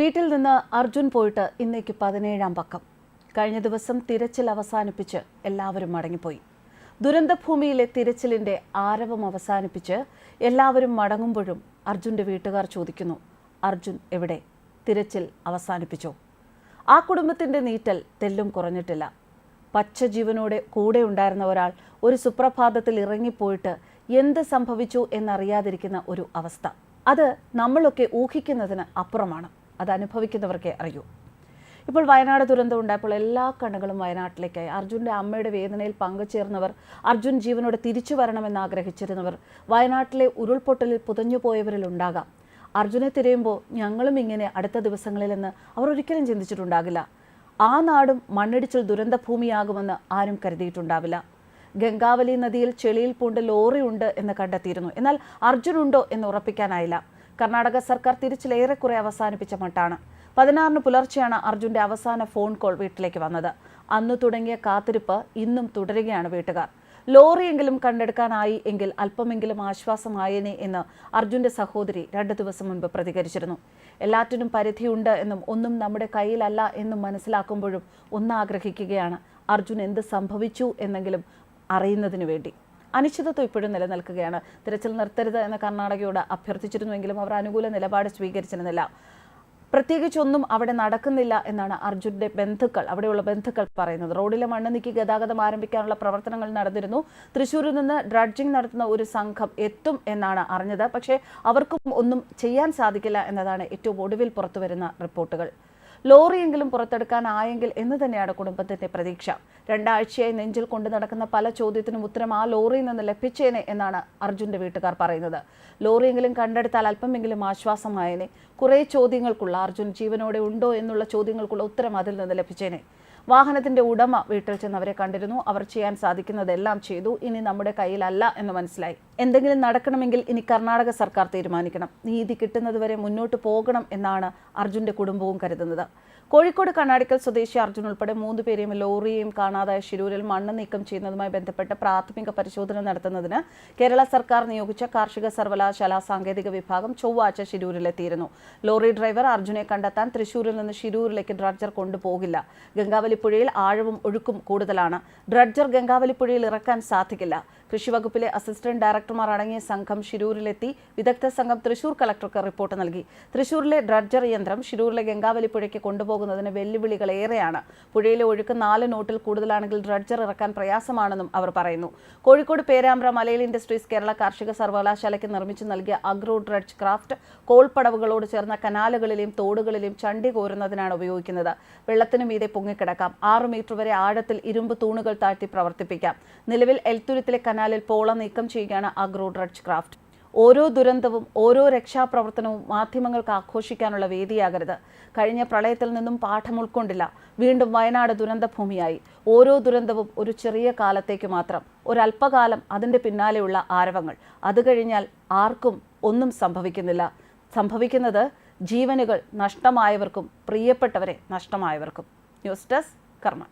വീട്ടിൽ നിന്ന് അർജുൻ പോയിട്ട് ഇന്നേക്ക് പതിനേഴാം പക്കം. കഴിഞ്ഞ ദിവസം തിരച്ചിൽ അവസാനിപ്പിച്ച് എല്ലാവരും മടങ്ങിപ്പോയി. ദുരന്തഭൂമിയിലെ തിരച്ചിലിന്റെ ആരവം അവസാനിപ്പിച്ച് എല്ലാവരും മടങ്ങുമ്പോഴും അർജുന്റെ വീട്ടുകാർ ചോദിക്കുന്നു അർജുൻ എവിടെ? തിരച്ചിൽ അവസാനിപ്പിച്ചോ? ആ കുടുംബത്തിന്റെ നീറ്റൽ തെല്ലും കുറഞ്ഞിട്ടില്ല. പച്ച ജീവനോടെ കൂടെ ഉണ്ടായിരുന്ന ഒരാൾ ഒരു സുപ്രഭാതത്തിൽ ഇറങ്ങിപ്പോയിട്ട് എന്ത് സംഭവിച്ചു എന്നറിയാതിരിക്കുന്ന ഒരു അവസ്ഥ. അത് നമ്മളൊക്കെ ഊഹിക്കുന്നതിന് അപ്പുറമാണ്. അത് അനുഭവിക്കുന്നവർക്കേ അറിയൂ. ഇപ്പോൾ വയനാട് ദുരന്തം ഉണ്ടായപ്പോൾ എല്ലാ കണ്ണുകളും വയനാട്ടിലേക്കായി. അർജുന്റെ അമ്മയുടെ വേദനയിൽ പങ്കുചേർന്നവർ അർജുൻ ജീവനോട് തിരിച്ചു വരണമെന്ന് ആഗ്രഹിച്ചിരുന്നവർ വയനാട്ടിലെ ഉരുൾപൊട്ടലിൽ പുതഞ്ഞുപോയവരിൽ ഉണ്ടാകാം. അർജുനെ തിരയുമ്പോൾ ഞങ്ങളും ഇങ്ങനെ അടുത്ത ദിവസങ്ങളിലെന്ന് അവർ ഒരിക്കലും ചിന്തിച്ചിട്ടുണ്ടാകില്ല. ആ നാടും മണ്ണിടിച്ചിൽ ദുരന്തഭൂമിയാകുമെന്ന് ആരും കരുതിയിട്ടുണ്ടാവില്ല. ഗംഗാവലി നദിയിൽ ചെളിയിൽ പൂണ്ട് ലോറിയുണ്ട് എന്ന് കണ്ടെത്തിയിരുന്നു. എന്നാൽ അർജുനുണ്ടോ എന്ന് ഉറപ്പിക്കാനായില്ല. കർണാടക സർക്കാർ തിരിച്ചിലേറെക്കുറെ അവസാനിപ്പിച്ച മട്ടാണ്. പതിനാറിന് പുലർച്ചെയാണ് അർജുന്റെ അവസാന ഫോൺ കോൾ വീട്ടിലേക്ക് വന്നത്. അന്ന് തുടങ്ങിയ കാത്തിരിപ്പ് ഇന്നും തുടരുകയാണ് വീട്ടുകാർ. ലോറിയെങ്കിലും കണ്ടെടുക്കാനായി എങ്കിൽ അല്പമെങ്കിലും ആശ്വാസമായേനെ എന്ന് അർജുന്റെ സഹോദരി രണ്ടു ദിവസം മുൻപ് പ്രതികരിച്ചിരുന്നു. എല്ലാറ്റിനും പരിധിയുണ്ട് എന്നും ഒന്നും നമ്മുടെ കയ്യിലല്ല എന്നും മനസ്സിലാക്കുമ്പോഴും ഒന്നാഗ്രഹിക്കുകയാണ്. അർജുൻ എന്ത് സംഭവിച്ചു എന്നെങ്കിലും അറിയുന്നതിനു വേണ്ടി. അനിശ്ചിതത്വം ഇപ്പോഴും നിലനിൽക്കുകയാണ്. തിരച്ചിൽ നിർത്തരുത് എന്ന് കർണാടകയോട് അഭ്യർത്ഥിച്ചിരുന്നുവെങ്കിലും അവർ അനുകൂല നിലപാട് സ്വീകരിച്ചിരുന്നില്ല. പ്രത്യേകിച്ചൊന്നും അവിടെ നടക്കുന്നില്ല എന്നാണ് അർജുന്റെ ബന്ധുക്കൾ അവിടെയുള്ള ബന്ധുക്കൾ പറയുന്നത്. റോഡിലെ മണ്ണ് നീക്കി ഗതാഗതം ആരംഭിക്കാനുള്ള പ്രവർത്തനങ്ങൾ നടന്നിരുന്നു. തൃശ്ശൂരിൽ നിന്ന് ഡ്രഡ്ജിംഗ് നടത്തുന്ന ഒരു സംഘം എത്തും എന്നാണ് അറിഞ്ഞത്. പക്ഷേ അവർക്കും ഒന്നും ചെയ്യാൻ സാധിക്കില്ല എന്നതാണ് ഏറ്റവും ഒടുവിൽ പുറത്തുവരുന്ന റിപ്പോർട്ടുകൾ. ലോറിയെങ്കിലും പുറത്തെടുക്കാനായെങ്കിൽ എന്ന് തന്നെയാണ് കുടുംബത്തിന്റെ പ്രതീക്ഷ. രണ്ടാഴ്ചയായി നെഞ്ചിൽ കൊണ്ടു നടക്കുന്ന പല ചോദ്യത്തിനും ഉത്തരം ആ ലോറിയിൽ നിന്ന് ലഭിച്ചേനെ എന്നാണ് അർജുന്റെ വീട്ടുകാർ പറയുന്നത്. ലോറിയെങ്കിലും കണ്ടെടുത്താൽ അല്പമെങ്കിലും ആശ്വാസമായേനെ. കുറേ ചോദ്യങ്ങൾക്കുള്ള അർജുൻ ജീവനോടെ ഉണ്ടോ എന്നുള്ള ചോദ്യങ്ങൾക്കുള്ള ഉത്തരം അതിൽ നിന്ന് ലഭിച്ചേനെ. വാഹനത്തിന്റെ ഉടമ വീട്ടിൽ ചെന്ന് അവരെ കണ്ടിരുന്നു. അവർ ചെയ്യാൻ സാധിക്കുന്നതെല്ലാം ചെയ്തു. ഇനി നമ്മുടെ കയ്യിലല്ല എന്ന് മനസ്സിലായി. എന്തെങ്കിലും നടക്കണമെങ്കിൽ ഇനി കർണാടക സർക്കാർ തീരുമാനിക്കണം. നീതി കിട്ടുന്നതുവരെ മുന്നോട്ട് പോകണം എന്നാണ് അർജുന്റെ കുടുംബവും കരുതുന്നത്. കോഴിക്കോട് കണ്ണാടിക്കൽ സ്വദേശി അർജുൻ ഉൾപ്പെടെ മൂന്ന് പേരെയും ലോറിയെയും കാണാതായ ശിരൂരിൽ മണ്ണ് നീക്കം ചെയ്യുന്നതുമായി ബന്ധപ്പെട്ട് പ്രാഥമിക പരിശോധന നടത്തുന്നതിന് കേരള സർക്കാർ നിയോഗിച്ച കാർഷിക സർവകലാശാല സാങ്കേതിക വിഭാഗം ചൊവ്വാഴ്ച ശിരൂരിലെത്തിയിരുന്നു. ലോറി ഡ്രൈവർ അർജുനെ കണ്ടെത്താൻ തൃശൂരിൽ നിന്ന് ശിരൂരിലേക്ക് ഡ്രഡ്ജർ കൊണ്ടുപോകില്ല. ഗംഗാവലിപ്പുഴയിൽ ആഴവും ഒഴുക്കും കൂടുതലാണ്. ഡ്രഡ്ജർ ഗംഗാവലിപ്പുഴയിൽ ഇറക്കാൻ സാധിക്കില്ല. കൃഷിവകുപ്പിലെ അസിസ്റ്റന്റ് ഡയറക്ടർമാർ അടങ്ങിയ സംഘം ശിരൂരിലെത്തി വിദഗ്ധ സംഘം തൃശൂർ കളക്ടർക്ക് റിപ്പോർട്ട് നൽകി. തൃശൂരിലെ ഡ്രഡ്ജർ യന്ത്രം ശിരൂരിലെ ഗംഗാവലിപ്പുഴയ്ക്ക് കൊണ്ടുപോകുന്നതിന് വെല്ലുവിളികൾ ഏറെയാണ്. പുഴയിലെ ഒഴുക്ക് നാല് നോട്ടിൽ കൂടുതലാണെങ്കിൽ ഡ്രഡ്ജർ ഇറക്കാൻ പ്രയാസമാണെന്നും അവർ പറയുന്നു. കോഴിക്കോട് പേരാമ്പ്ര മലയിൽ ഇൻഡസ്ട്രീസ് കേരള കാർഷിക സർവകലാശാലയ്ക്ക് നിർമ്മിച്ചു നൽകിയ അഗ്രോ ഡ്രഡ്ജ് ക്രാഫ്റ്റ് കോൾപ്പടവുകളോട് ചേർന്ന കനാലുകളിലെയും തോടുകളിലെയും ചണ്ടി കോരുന്നതിനാണ് ഉപയോഗിക്കുന്നത്. വെള്ളത്തിനു മീതെ പൊങ്ങിക്കിടക്കാം ആറ് മീറ്റർ വരെ ആഴത്തിൽ ഇരുമ്പ് തൂണുകൾ താഴ്ത്തി പ്രവർത്തിപ്പിക്കാം. നിലവിൽ എൽത്തുരുത്തിലെ കനാലിൽ പോള നീക്കം ചെയ്യുകയാണ് അഗ്രോ ഡ്രഡ്ജ് ക്രാഫ്റ്റ്. ഓരോ ദുരന്തവും ഓരോ രക്ഷാപ്രവർത്തനവും മാധ്യമങ്ങൾക്ക് ആഘോഷിക്കാനുള്ള വേദിയാകരുത്. കഴിഞ്ഞ പ്രളയത്തിൽ നിന്നും പാഠം ഉൾക്കൊണ്ടില്ല. വീണ്ടും വയനാട് ദുരന്തഭൂമിയായി. ഓരോ ദുരന്തവും ഒരു ചെറിയ കാലത്തേക്ക് മാത്രം. ഒരല്പകാലം അതിന്റെ പിന്നാലെയുള്ള ആരവങ്ങൾ. അത് കഴിഞ്ഞാൽ ആർക്കും ഒന്നും സംഭവിക്കുന്നില്ല. സംഭവിക്കുന്നത് ജീവനുകൾ നഷ്ടമായവർക്കും പ്രിയപ്പെട്ടവരെ നഷ്ടമായവർക്കും. ന്യൂസ് ഡെസ്ക് കർമ്മ